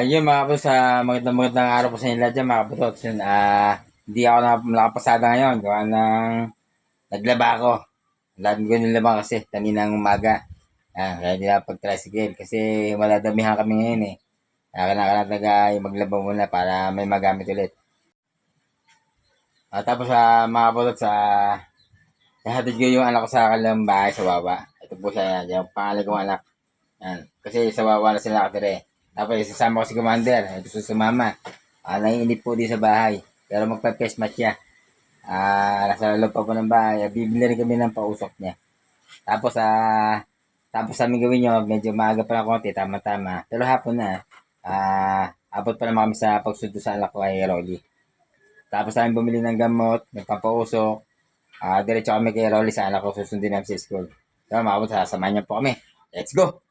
Ayun mga kapatid, sa magandang magandang araw po sa inyo lahat dyan mga. So, ah, hindi ako na nakapasada ngayon. Gawa ng naglaba ako. Lagi ko nilaba kasi kaninang umaga. Ah, kaya hindi na pag-tricycle kasi wala damihan kami ngayon eh. Kaya kailangan natin maglaba muna para may magamit ulit. Ah, tapos sa mga kapatid, sa Nahatid ko yung anak ko sa kanilang bahay sa baba. Ito po siya, yung pangalan kong anak. Yan. Kasi sa baba na sila nakatira eh. Tapos isasama ko si Commander. Sa sumama. Ah, naiinip po di sa bahay. Pero magpa-face match siya. Ah, nasa loob pa po ng bahay. Ah, Bibili rin kami ng pausok niya. Tapos ah, tapos sa aming gawin nyo, medyo maaga pa ng konti, tama-tama. Pero hapon na, ah, abot pa naman kami sa pagsundo sa anak ko kay Rolly. Tapos namin bumili ng gamot, ng pampausok, Ah, diretso kami kay Rolly sa anak ko susundin namin sa school. So, makabot sa samahan niyo po kami. Let's go!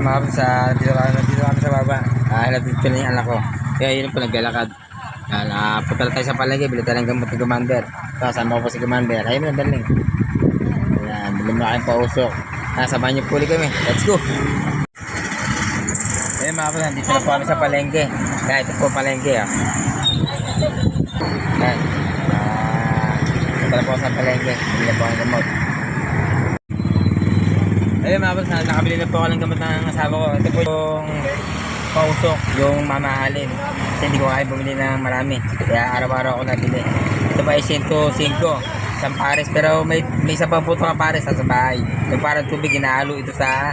Mga boss, sa dito kami, dito kami sa baba. Ah, hanap dito na yung anak ko. Kaya yun po naglalakad. Ah, napunta na tayo sa palengke, bili tayo ng gamot ni Commander. Kasama ko po si Commander. Ayun na daling. Ayan, bili mo na kayong pausok. Ah, samahan niyo po ulit kami. Let's go! Ayun mga boss, dito na po kami sa palengke. Kaya ito po palengke ah. Ayan. Ah, punta na po sa palengke. Bili po ang gamot. Ayun mga boss, na- nakabili na po ako ng gamot ng asawa ko. Ito po yung pausok, yung mamahalin. Kasi hindi ko kaya bumili ng marami. Kaya araw-araw ako nabili. Ito ba ay 105, isang pares. Pero may, may isa pang puto ka pares sa bahay. Yung parang tubig, inahalo ito sa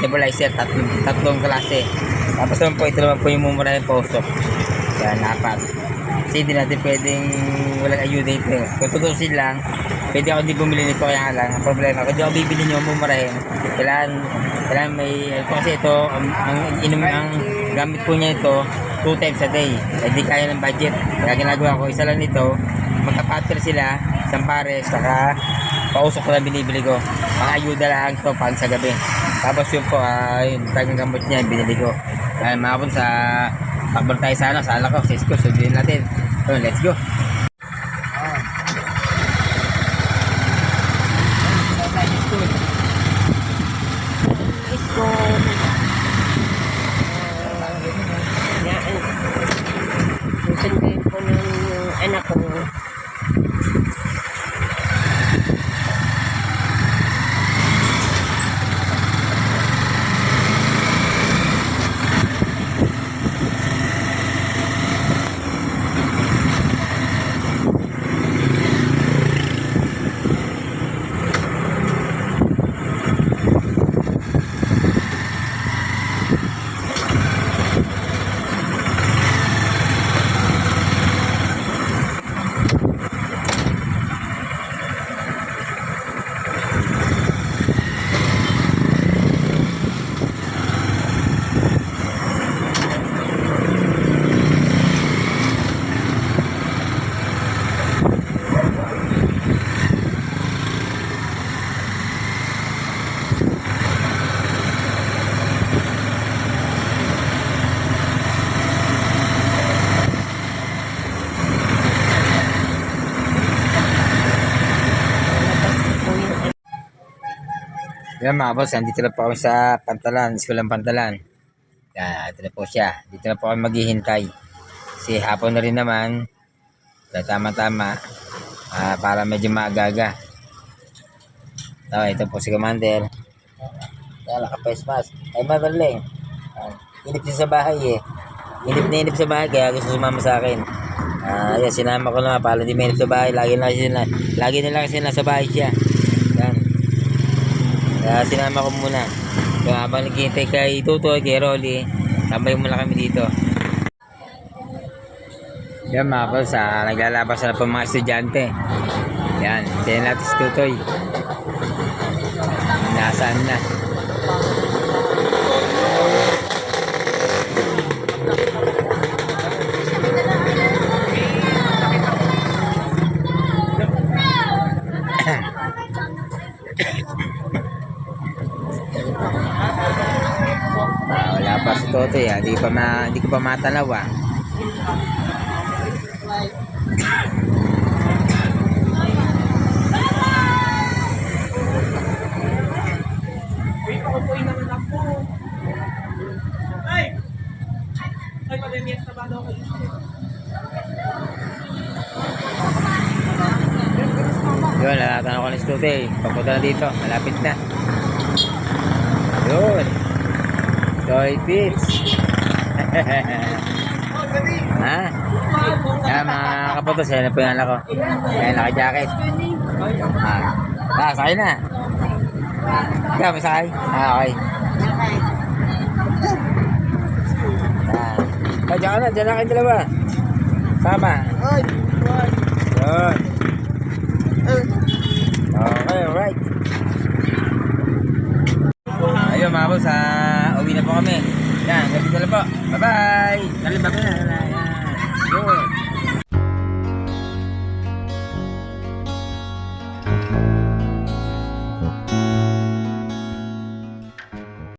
nebulizer, tatlong, tatlong klase. Tapos naman po, ito naman po yung mumura yung pausok. Kaya dapat. Kasi hindi natin pwedeng walang ayuda ito. eh. Kung tutusin lang, pwede ako hindi bumili nito kaya lang. Ang problema, kung di ako bibili nyo, mumurahin. Kailangan, kailangan may, kasi ito, ang, ang, inom, ang gamit po niya ito, two times a day. Hindi kaya ng budget. Kaya ginagawa ko, isa lang nito, magka-pattern sila, isang pares, saka pausok ko lang binibili ko. Mga ayuda lang ito pag sa gabi. Tapos yun po, ah, yung gamot niya, binili ko. Kaya po sa Takbo tayo sa ano, sa anak ko, sa school, sundin natin. So, let's go. Isko. Susunduin po ng yung anak ko. Po yung Yan mga boss, andito na po kami sa Pantalan, School ng Pantalan. Yan, ito na po siya. Dito na po kami maghihintay. Kasi hapon na rin naman. Tama-tama. ah, para medyo maaga-aga. So, ito po si Commander. Yan, naka-face mask. Ay, madaling. Ah, inip siya sa bahay eh. Inip na inip sa bahay, kaya gusto sumama sa akin. Ah, yan, sinama ko na para di mainip sa bahay. Lagi na kasi na, lagi na lang kasi nasa bahay siya. Kaya sinama ko muna. Kaya habang naghihintay kay Tutoy, kay Rolly, tambay muna kami dito. Yan mga boss, ah, naglalabas na po mga estudyante. Yan, hintayin natin si Tutoy. Nasaan na? Hindi ko pa ma, hindi ko pa matanaw ah. Yun, ko na si Totoy. Papunta na dito. Malapit na. Yun. Toy Beats. Ha? Yan mga kaputos, yan po yung anak ko. Yan, naka-jacket. Ah, ah sakay na. Ikaw, may sakay? Ah, okay. Ah. Dyan ka na, dyan na kayong dalawa. Sama. Yun. Okay, alright. Ayun mga boss, ah, uwi na po kami. Yan, gabi na po. Bye-bye! Kalibag na. Good.